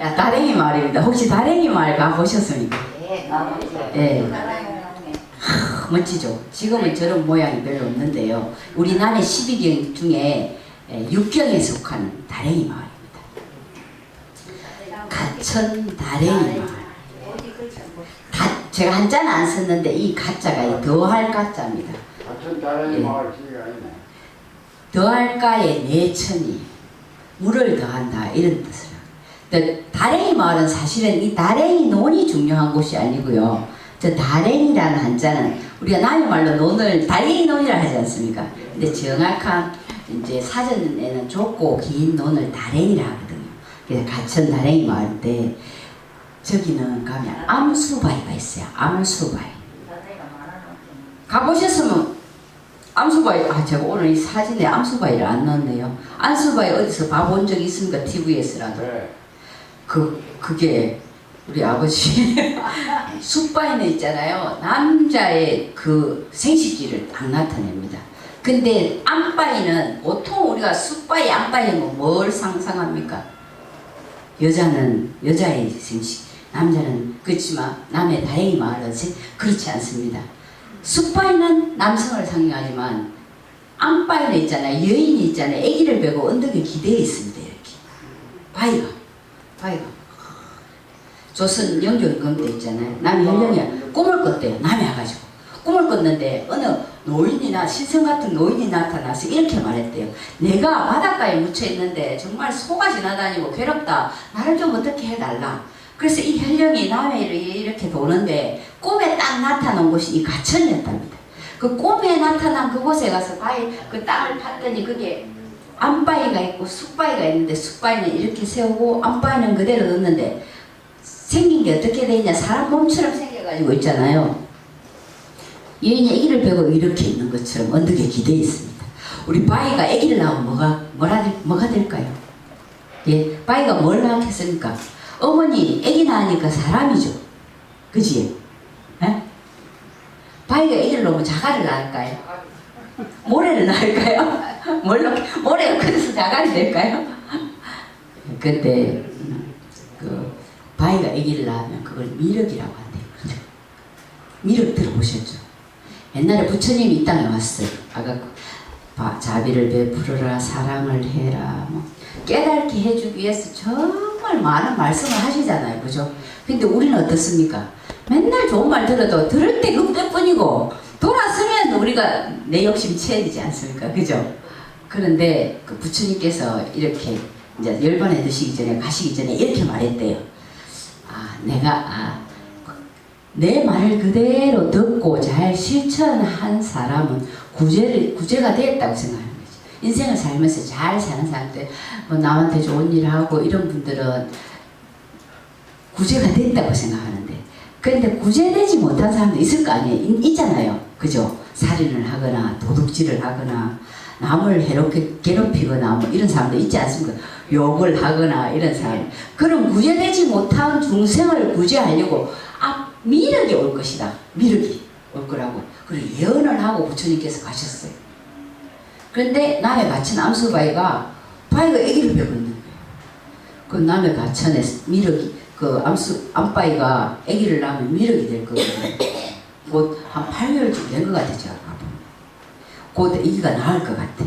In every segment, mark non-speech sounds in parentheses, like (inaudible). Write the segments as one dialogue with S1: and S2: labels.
S1: 야, 다랭이 마을입니다. 혹시 다랭이 마을 가보셨습니까?
S2: 예, 가보죠.
S1: 예. 크, 멋지죠. 지금은 저런 모양이 별로 없는데요. 우리 남해 12경 중에 6경에 속하는 다랭이 마을입니다. 가천 다랭이 마을. 가, 제가 한자는 안 썼는데 이 가짜가 이 더할 가짜입니다.
S3: 같은 다른
S1: 예.
S3: 마을 지가 아니네.
S1: 더할까의 내천이 물을 더한다 이런. 근데 다랭이 마을은 사실은 이 다랭이 논이 중요한 곳이 아니고요. 저 다랭이라는 한자는 우리가 남의 말로 논을 다랭이 논이라 하지 않습니까? 근데 정확한 이제 사전에는 좁고 긴 논을 다랭이라 하거든요. 그래서 가천 다랭이 마을 때 저기는 가면 암수바위가 있어요. 암수바위. 가보셨으면 암수바위 아 제가 오늘 이 사진에 암수바위를 안 넣었네요. 암수바위 어디서 봐본 적 있습니까? TV에서라도.
S3: 네.
S1: 그 그게 우리 아버지 (laughs) 숫바위는 있잖아요. 남자의 그 생식기를 딱 나타냅니다. 근데 암바위는 보통 우리가 숫바위, 암바위는 뭘 상상합니까? 여자는 여자의 생식, 남자는 그렇지만 남의 다행히 세- 그렇지 않습니다. 숫바위는 남성을 상징하지만 암바위는 있잖아요. 여인이 있잖아요. 아기를 베고 언덕에 기대어 있습니다. 이렇게 바위가 바위가 조선 영조임금 때 있잖아요. 남이 현령이 꿈을 꿨대요. 남이 와가지고 꿈을 꿨는데 어느 노인이나 신성 같은 노인이 나타나서 이렇게 말했대요. 내가 바닷가에 묻혀 있는데 정말 소가 지나다니고 괴롭다. 나를 좀 어떻게 해달라. 그래서 이 현령이 남에 이렇게 도는데 꿈에 딱 나타난 곳이 이 가천이었답니다. 그 꿈에 나타난 그곳에 가서 바위 그 땅을 팠더니 그게 암바위가 있고 쑥바위가 있는데 쑥바위는 이렇게 세우고 암바위는 그대로 넣는데 생긴 게 어떻게 돼 있냐 사람 몸처럼 생겨가지고 있잖아요. 여인이 아기를 베고 이렇게 있는 것처럼 언덕에 기대어 있습니다. 우리 바위가 아기를 낳으면 뭐가 뭐라 될- 뭐가 될까요? 예, 바위가 뭘 낳겠습니까? 어머니 아기 낳으니까 사람이죠. 그지? 예? 바위가 아기를 낳으면 자갈을 낳을까요? 모래를 낳을까요? 뭘로 모래가 커서 자갈이 될까요? 그때 음, 그 바위가 아기를 낳으면 그걸 미륵이라고 한대요. 미륵 들어보셨죠? 옛날에 부처님이 이 땅에 왔어요. 그 바- 자비를 베풀어라 사랑을 해라 뭐 깨닫게 해주기 위해서 정말 많은 말씀을 하시잖아요. 그죠? 근데 우리는 어떻습니까? 맨날 좋은 말 들어도 들을 때 그때뿐이고 돌아서면 우리가 내 욕심 채워지지 않습니까? 그죠? 그런데 그 부처님께서 이렇게 이제 열반에 드시기 전에 가시기 전에 이렇게 말했대요. 아, 내가 아, 내 말을 그대로 듣고 잘 실천한 사람은 구제를 구제가 되었다고 거지. 인생을 살면서 잘 사는 사람들, 뭐 남한테 좋은 일 하고 이런 분들은 구제가 됐다고 생각하는데, 그런데 구제되지 못한 사람도 있을 거 아니에요. 있, 있잖아요. 그죠? 살인을 하거나 도둑질을 하거나 남을 해롭게 괴롭히거나 뭐 이런 사람도 있지 않습니까? 욕을 하거나 이런 사람. 그런 구제되지 못한 중생을 구제하려고 아 미륵이 올 것이다. 미륵이 올 거라고. 그리고 예언을 하고 부처님께서 가셨어요. 그런데 남의 갇힌 암수바위가 바위가 아기를 베고 있는 거예요. 그 남의 가천에 미륵이 그 암수 암바위가 아기를 낳으면 미륵이 될 거거든요. 곧 한 8개월 쯤 된 것 같아 제가 가보면. 곧 아기가 나을 것 같아.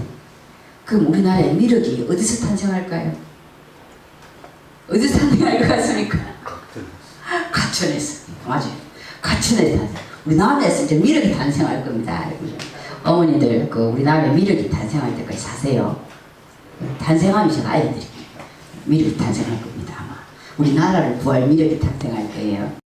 S1: 그럼 우리나라의 미륵이 어디서 탄생할까요? 어디서 탄생할 것 같습니까? 가천에서 맞아요. 가천에서 탄생. 우리 남해에서 이제 미륵이 탄생할 겁니다. 어머니들 그 우리 남해 미륵이 탄생할 때까지 사세요. 탄생하면 제가 알려드릴게요. 미륵이 탄생할 겁니다 아마. 우리나라를 구할 미륵이 탄생할 거예요.